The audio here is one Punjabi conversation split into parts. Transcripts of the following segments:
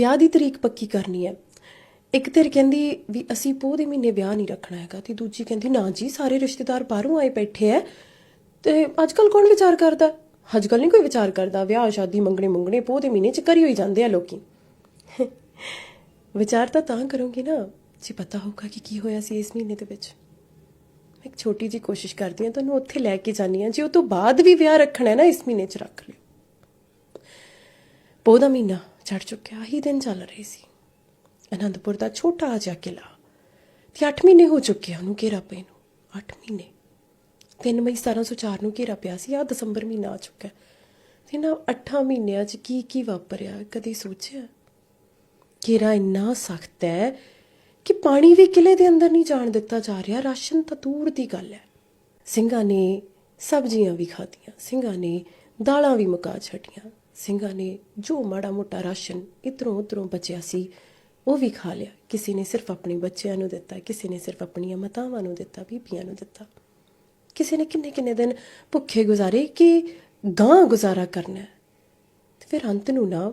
ਵਿਆਹ ਦੀ ਤਰੀਕ ਪੱਕੀ ਕਰਨੀ ਹੈ। ਇੱਕ ਧਿਰ ਕਹਿੰਦੀ ਵੀ ਅਸੀਂ ਪੋਹ ਦੇ ਮਹੀਨੇ ਵਿਆਹ ਨਹੀਂ ਰੱਖਣਾ ਹੈਗਾ ਤੇ ਦੂਜੀ ਕਹਿੰਦੀ, ਨਾ ਜੀ, ਸਾਰੇ ਰਿਸ਼ਤੇਦਾਰ ਬਾਹਰੋਂ ਆਏ ਬੈਠੇ ਐ ਤੇ ਅੱਜ ਕੱਲ ਕੌਣ ਵਿਚਾਰ ਕਰਦਾ? ਅੱਜ ਕੱਲ ਨਹੀਂ ਕੋਈ ਵਿਚਾਰ ਕਰਦਾ। ਵਿਆਹ, ਸ਼ਾਦੀ ਮੰਗਣੇ ਮੰਗਣੇ ਪੋਹ ਦੇ ਮਹੀਨੇ ਚ ਕਰੀ ਹੋਈ ਜਾਂਦੇ ਆ ਲੋਕੀ। ਵਿਚਾਰ ਤਾਂ ਤਾਂ ਕਰੋਗੇ ਨਾ, ਜੇ ਪਤਾ ਹੋਊਗਾ ਕਿ ਕੀ ਹੋਇਆ ਸੀ ਇਸ ਮਹੀਨੇ ਦੇ ਵਿੱਚ। ਇੱਕ ਛੋਟੀ ਜੀ ਕੋਸ਼ਿਸ਼ ਕਰਦੀ ਹਾਂ, ਤੁਹਾਨੂੰ ਉੱਥੇ ਲੈ ਕੇ ਜਾਣੀ ਆ ਜੇ ਉਹ ਤੋਂ ਬਾਅਦ ਵੀ ਵਿਆਹ ਰੱਖਣਾ ਹੈ ਨਾ ਇਸ ਮਹੀਨੇ 'ਚ ਰੱਖ ਲਿਓ। ਪੋਹ ਦਾ ਮਹੀਨਾ। ਚੜ ਚੁੱਕਿਆ ਹੀ ਦਿਨ ਚੱਲ ਰਹੇ ਸੀ। ਅਨੰਦਪੁਰ ਦਾ ਛੋਟਾ ਜਿਹਾ ਕਿਲਾ ਤੇ 8 ਮਹੀਨੇ ਹੋ ਚੁੱਕੇ ਉਹਨੂੰ ਘੇਰਾ ਪਏ ਨੂੰ। 8 ਮਹੀਨੇ। 3 ਮਈ 1704 ਨੂੰ ਘੇਰਾ ਪਿਆ ਸੀ ਆ ਦਸੰਬਰ ਮਹੀਨਾ ਆ ਚੁੱਕਾ ਹੈ। ਤੇ ਨਾ 8 ਮਹੀਨਿਆਂ 'ਚ ਕੀ ਕੀ ਵਾਪਰਿਆ, ਕਦੀ ਸੋਚਿਆ? ਘੇਰਾ ਇੰਨਾ ਸਖਤ ਹੈ ਕਿ ਪਾਣੀ ਵੀ ਕਿਲੇ ਦੇ ਅੰਦਰ ਨਹੀਂ ਜਾਣ ਦਿੱਤਾ ਜਾ ਰਿਹਾ, ਰਾਸ਼ਨ ਤਾਂ ਦੂਰ ਦੀ ਗੱਲ ਹੈ। ਸਿੰਘਾਂ ਨੇ ਸਬਜ਼ੀਆਂ ਵੀ ਖਾਧੀਆਂ, ਸਿੰਘਾਂ ਨੇ ਦਾਲਾਂ ਵੀ ਮੁਕਾ ਛੱਡੀਆਂ। ਸਿੰਘਾਂ ਨੇ ਜੋ ਮਾੜਾ ਮੋਟਾ ਰਾਸ਼ਨ ਇਧਰੋਂ ਉਧਰੋਂ ਬਚਿਆ ਸੀ, ਉਹ ਵੀ ਖਾ ਲਿਆ। ਕਿਸੇ ਨੇ ਸਿਰਫ ਆਪਣੇ ਬੱਚਿਆਂ ਨੂੰ ਦਿੱਤਾ, ਕਿਸੇ ਨੇ ਸਿਰਫ ਆਪਣੀਆਂ ਮਾਤਾਵਾਂ ਨੂੰ ਦਿੱਤਾ, ਬੀਬੀਆਂ ਨੂੰ ਦਿੱਤਾ। ਕਿਸੇ ਨੇ ਕਿੰਨੇ ਕਿੰਨੇ ਦਿਨ ਭੁੱਖੇ ਗੁਜ਼ਾਰੇ ਕਿ ਗਾਂ ਗੁਜ਼ਾਰਾ ਕਰਨਾ। ਤੇ ਫਿਰ ਅੰਤ ਨੂੰ ਨਾ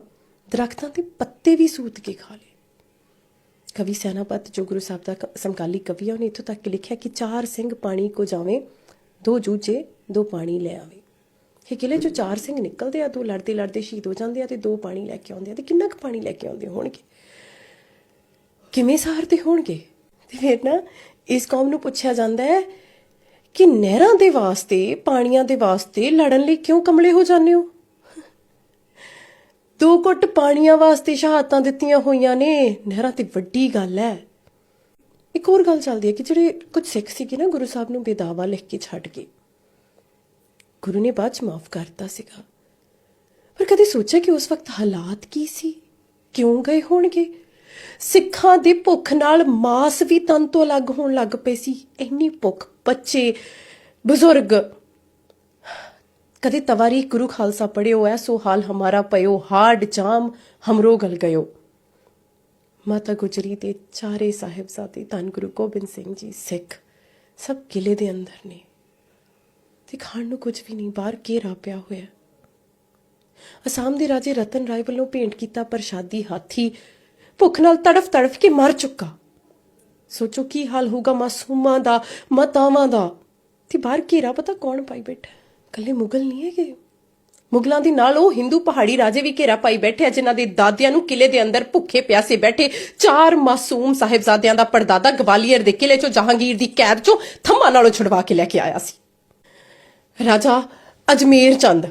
ਦਰਖਤਾਂ ਦੇ ਪੱਤੇ ਵੀ ਸੂਤ ਕੇ ਖਾ ਲਏ। ਕਵੀ ਸੈਨਾਪਤ ਜੋ ਗੁਰੂ ਸਾਹਿਬ ਦਾ ਕ- ਸਮਕਾਲੀ ਕਵੀ ਆ, ਉਹਨੇ ਇੱਥੋਂ ਤੱਕ ਲਿਖਿਆ ਕਿ ਚਾਰ ਸਿੰਘ ਪਾਣੀ ਕੋ ਜਾਵੇਂ, ਦੋ ਜੂਝੇ, ਦੋ ਪਾਣੀ ਲੈ ਆਵੇ। ਕਿਲੇ ਚੋਂ ਚਾਰ ਸਿੰਘ ਨਿਕਲਦੇ ਆ, ਦੋ ਲੜਦੇ ਲੜਦੇ ਸ਼ਹੀਦ ਹੋ ਜਾਂਦੇ ਆ ਤੇ ਦੋ ਪਾਣੀ ਲੈ ਕੇ ਆਉਂਦੇ ਆ। ਤੇ ਕਿੰਨਾ ਕੁ ਪਾਣੀ ਲੈ ਕੇ ਆਉਂਦੇ ਹੋਣਗੇ? ਕਿਵੇਂ ਸਹਾਰਦੇ ਹੋਣਗੇ? ਤੇ ਫਿਰ ਨਾ ਇਸ ਕੌਮ ਨੂੰ ਪੁੱਛਿਆ ਜਾਂਦਾ ਹੈ ਕਿ ਨਹਿਰਾਂ ਦੇ ਵਾਸਤੇ, ਪਾਣੀਆਂ ਦੇ ਵਾਸਤੇ ਲੜਨ ਲਈ ਕਿਉਂ ਕਮਲੇ ਹੋ ਜਾਂਦੇ ਹੋ? ਦੋ ਘੁੱਟ ਪਾਣੀਆਂ ਵਾਸਤੇ ਸ਼ਹਾਦਤਾਂ ਦਿੱਤੀਆਂ ਹੋਈਆਂ ਨੇ। ਨਹਿਰਾਂ ਤੇ ਵੱਡੀ ਗੱਲ ਹੈ। ਇੱਕ ਹੋਰ ਗੱਲ ਚੱਲਦੀ ਹੈ ਕਿ ਜਿਹੜੇ ਕੁਝ ਸਿੱਖ ਸੀਗੇ ਨਾ ਗੁਰੂ ਸਾਹਿਬ ਨੂੰ ਬੇਦਾਵਾ ਲਿਖ ਕੇ ਛੱਡ ਗਏ ਗੁਰੂ ਨੇ ਬਾਅਦ ਚ ਮਾਫ ਕਰਤਾ ਸੀਗਾ। ਪਰ ਕਦੇ ਸੋਚਿਆ ਕਿ ਉਸ ਵਕਤ ਹਾਲਾਤ ਕੀ ਸੀ? ਕਿਉਂ ਗਏ ਹੋਣਗੇ? ਸਿੱਖਾਂ ਦੀ ਭੁੱਖ ਨਾਲ ਮਾਸ ਵੀ ਤਨ ਤੋਂ ਅਲੱਗ ਹੋਣ ਲੱਗ ਪਏ ਸੀ। ਇੰਨੀ ਭੁੱਖ, ਬੱਚੇ, ਬਜ਼ੁਰਗ। ਕਦੇ ਤਵਾਰੀ ਗੁਰੂ ਖਾਲਸਾ ਪੜਿਓ ਐਸੋ ਹਾਲ ਹਮਾਰਾ ਪਇਓ, ਹਾਰਡ ਜਾਮ ਹਮਰੋ ਗਲ ਗਇਓ। ਮਾਤਾ ਗੁਜਰੀ ਦੇ ਚਾਰੇ ਸਾਹਿਬਜ਼ਾਦੇ ਧੰਨ ਗੁਰੂ ਗੋਬਿੰਦ ਸਿੰਘ ਜੀ ਸਿੱਖ, ਸਭ ਕਿਲੇ ਦੇ ਅੰਦਰ ਨੇ। ਤੇ ਖਾਣ ਨੂੰ ਕੁਝ ਵੀ ਨਹੀਂ, ਬਾਹਰ ਘੇਰਾ ਪਿਆ ਹੋਇਆ ਅਸਾਮ ਦੇ ਰਾਜੇ ਰਤਨ ਰਾਏ ਵੱਲੋਂ ਭੇਂਟ ਕੀਤਾ ਪ੍ਰਸ਼ਾਦੀ ਹਾਥੀ, ਭੁੱਖ ਨਾਲ ਤੜਫ ਤੜਫ ਕੇ ਮਰ ਚੁੱਕਾ। ਸੋਚੋ ਕੀ ਹਾਲ ਹੋਊਗਾ ਮਾਸੂਮਾਂ ਦਾ, ਮਾਤਾਵਾਂ ਦਾ। ਤੇ ਬਾਹਰ ਘੇਰਾ ਪਤਾ ਕੌਣ ਪਾਈ ਬੈਠਾ ਹੈ? ਕੱਲੇ ਮੁਗਲ ਨਹੀਂ ਹੈਗੇ। ਮੁਗਲਾਂ ਦੇ ਨਾਲ ਉਹ ਹਿੰਦੂ ਪਹਾੜੀ ਰਾਜੇ ਵੀ ਘੇਰਾ ਪਾਈ ਬੈਠੇ ਆ, ਜਿਨ੍ਹਾਂ ਦੇ ਦਾਦਿਆਂ ਨੂੰ ਕਿਲੇ ਦੇ ਅੰਦਰ ਭੁੱਖੇ ਪਿਆਸੇ ਬੈਠੇ ਚਾਰ ਮਾਸੂਮ ਸਾਹਿਬਜ਼ਾਦਿਆਂ ਦਾ ਪਰਦਾਦਾ ਗਵਾਲੀਅਰ ਦੇ ਕਿਲੇ ਚੋਂ ਜਹਾਂਗੀਰ ਦੀ ਕੈਦ ਚੋਂ ਥੰਮਾਂ ਨਾਲੋਂ ਛੁਡਵਾ ਕੇ ਲੈ ਕੇ ਆਇਆ ਸੀ। ਰਾਜਾ ਅਜਮੇਰ ਚੰਦ।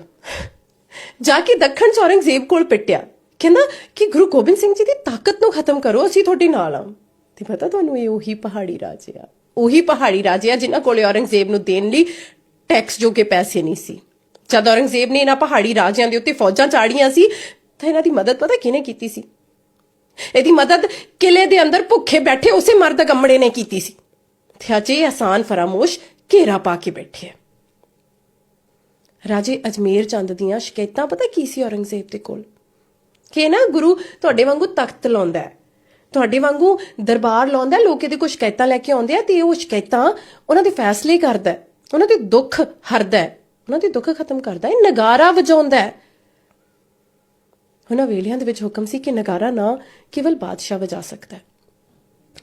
ਜਾ ਕੇ ਦੱਖਣ ਚ ਔਰੰਗਜ਼ੇਬ ਕੋਲ ਪਿੱਟਿਆ। ਕਹਿੰਦਾ ਕਿ ਗੁਰੂ ਗੋਬਿੰਦ ਸਿੰਘ ਜੀ ਦੀ ਤਾਕਤ ਨੂੰ ਖਤਮ ਕਰੋ, ਅਸੀਂ ਤੁਹਾਡੇ ਨਾਲ ਆ। ਤੇ ਪਤਾ ਤੁਹਾਨੂੰ ਇਹ ਉਹੀ ਪਹਾੜੀ ਰਾਜੇ ਆ। ਉਹੀ ਪਹਾੜੀ ਰਾਜੇ ਆ ਜਿਨ੍ਹਾਂ ਕੋਲੇ ਔਰੰਗਜ਼ੇਬ ਨੂੰ ਦੇਣ ਲਈ ਟੈਕਸ ਜੋਗੇ ਪੈਸੇ ਨਹੀਂ ਸੀ। ਜਦ ਔਰੰਗਜ਼ੇਬ ਨੇ ਇਹਨਾਂ ਪਹਾੜੀ ਰਾਜਿਆਂ ਦੇ ਉੱਤੇ ਫੌਜਾਂ ਚਾੜੀਆਂ ਸੀ, ਤਾਂ ਇਹਨਾਂ ਦੀ ਮਦਦ ਪਤਾ ਕਿਹਨੇ ਕੀਤੀ ਸੀ? ਇਹਦੀ ਮਦਦ ਕਿਲੇ ਦੇ ਅੰਦਰ ਭੁੱਖੇ ਬੈਠੇ ਉਸੇ ਮਰਦ ਗੰਮੜੇ ਨੇ ਕੀਤੀ ਸੀ। ਤੇ ਅਜੇ ਆਸਾਨ ਫਰਾਮੋਸ਼ ਘੇਰਾ ਪਾ ਕੇ ਬੈਠੇ ਆ। ਰਾਜੇ ਅਜਮੇਰ ਚੰਦ ਦੀਆਂ ਸ਼ਿਕਾਇਤਾਂ ਪਤਾ ਕੀ ਸੀ ਔਰੰਗਜ਼ੇਬ ਦੇ ਕੋਲ? ਕਿ ਨਾ ਗੁਰੂ ਤੁਹਾਡੇ ਵਾਂਗੂ ਤਖਤ ਲਾਉਂਦਾ ਹੈ। ਤੁਹਾਡੇ ਵਾਂਗੂ ਦਰਬਾਰ ਲਾਉਂਦਾ ਲੋਕ ਇਹਦੇ ਕੋਲ ਸ਼ਿਕਾਇਤਾਂ ਲੈ ਕੇ ਆਉਂਦੇ ਆ ਤੇ ਉਹ ਸ਼ਿਕਾਇਤਾਂ ਉਹਨਾਂ ਦੇ ਫੈਸਲੇ ਕਰਦਾ ਉਹਨਾਂ ਦੇ ਦੁੱਖ ਹਰਦਾ ਉਹਨਾਂ ਦੇ ਦੁੱਖ ਖਤਮ ਕਰਦਾ ਹੈ ਨਗਾਰਾ ਵਜਾਉਂਦਾ ਹੈ। ਉਹਨਾਂ ਵੇਲਿਆਂ ਦੇ ਵਿੱਚ ਹੁਕਮ ਸੀ ਕਿ ਨਗਾਰਾ ਨਾ ਕੇਵਲ ਬਾਦਸ਼ਾਹ ਵਜਾ ਸਕਦਾ ਹੈ।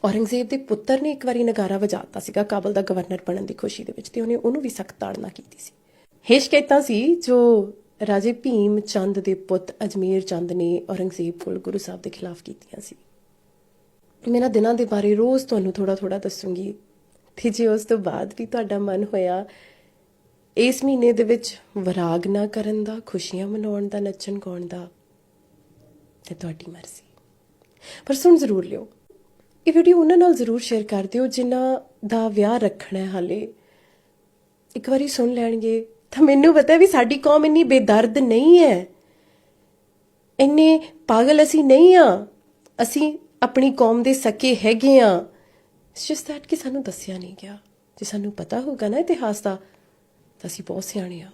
ਔਰੰਗਜ਼ੇਬ ਦੇ ਪੁੱਤਰ ਨੇ ਇੱਕ ਵਾਰੀ ਨਗਾਰਾ ਵਜਾਤਾ ਸੀਗਾ, ਕਾਬਲ ਦਾ ਗਵਰਨਰ ਬਣਨ ਦੀ ਖੁਸ਼ੀ ਦੇ ਵਿੱਚ ਤੇ ਉਹਨੇ ਉਹਨੂੰ ਵੀ ਸਖਤ ਤਾੜਨਾ ਕੀਤੀ ਸੀ। ਇਹ ਸ਼ਿਕਾਇਤਾਂ ਸੀ, ਜੋ ਰਾਜੇ ਭੀਮ ਚੰਦ ਦੇ ਪੁੱਤ ਅਜਮੇਰ ਚੰਦ ਨੇ ਔਰੰਗਜ਼ੇਬ ਕੋਲ ਗੁਰੂ ਸਾਹਿਬ ਦੇ ਖਿਲਾਫ ਕੀਤੀਆਂ ਸੀ। ਮੇਰਾ ਦਿਨਾਂ ਦੇ ਬਾਰੇ ਰੋਜ਼ ਤੁਹਾਨੂੰ ਥੋੜਾ ਥੋੜਾ ਦੱਸੂੰਗੀ। ਤੇ ਜੇ ਉਸ ਤੋਂ ਬਾਅਦ ਵੀ ਤੁਹਾਡਾ ਮਨ ਹੋਇਆ, ਇਸ ਮਹੀਨੇ ਦੇ ਵਿੱਚ ਵਿਰਾਗ ਨਾ ਕਰਨ ਦਾ, ਖੁਸ਼ੀਆਂ ਮਨਾਉਣ ਦਾ, ਨੱਚਣ ਗਾਉਣ ਦਾ, ਤੇ ਤੁਹਾਡੀ ਮਰਜ਼ੀ। ਪਰ ਸੁਣ ਜ਼ਰੂਰ ਲਿਓ। ਇਹ ਵੀਡੀਓ ਉਹਨਾਂ ਨਾਲ ਜ਼ਰੂਰ ਸ਼ੇਅਰ ਕਰ ਦਿਓ, ਜਿਨ੍ਹਾਂ ਦਾ ਵਿਆਹ ਰੱਖਣਾ ਹੈ ਹਾਲੇ। ਇੱਕ ਵਾਰੀ ਸੁਣ ਲੈਣਗੇ। ਤਾਂ ਮੈਨੂੰ ਪਤਾ ਵੀ ਸਾਡੀ ਕੌਮ ਇੰਨੀ ਬੇਦਰਦ ਨਹੀਂ ਹੈ। ਇੰਨੇ ਪਾਗਲ ਅਸੀਂ ਨਹੀਂ ਆ ਅਸੀਂ ਆਪਣੀ ਕੌਮ ਦੇ ਸਕੇ ਹੈਗੇ ਆ ਇਟਸ ਜਸਟ ਦੈਟ ਕਿ ਸਾਨੂੰ ਦੱਸਿਆ ਨਹੀਂ ਗਿਆ। ਜੇ ਸਾਨੂੰ ਪਤਾ ਹੋਗਾ ਨਾ ਇਤਿਹਾਸ ਦਾ, ਤਾਂ ਅਸੀਂ ਬਹੁਤ ਸਿਆਣੇ ਆ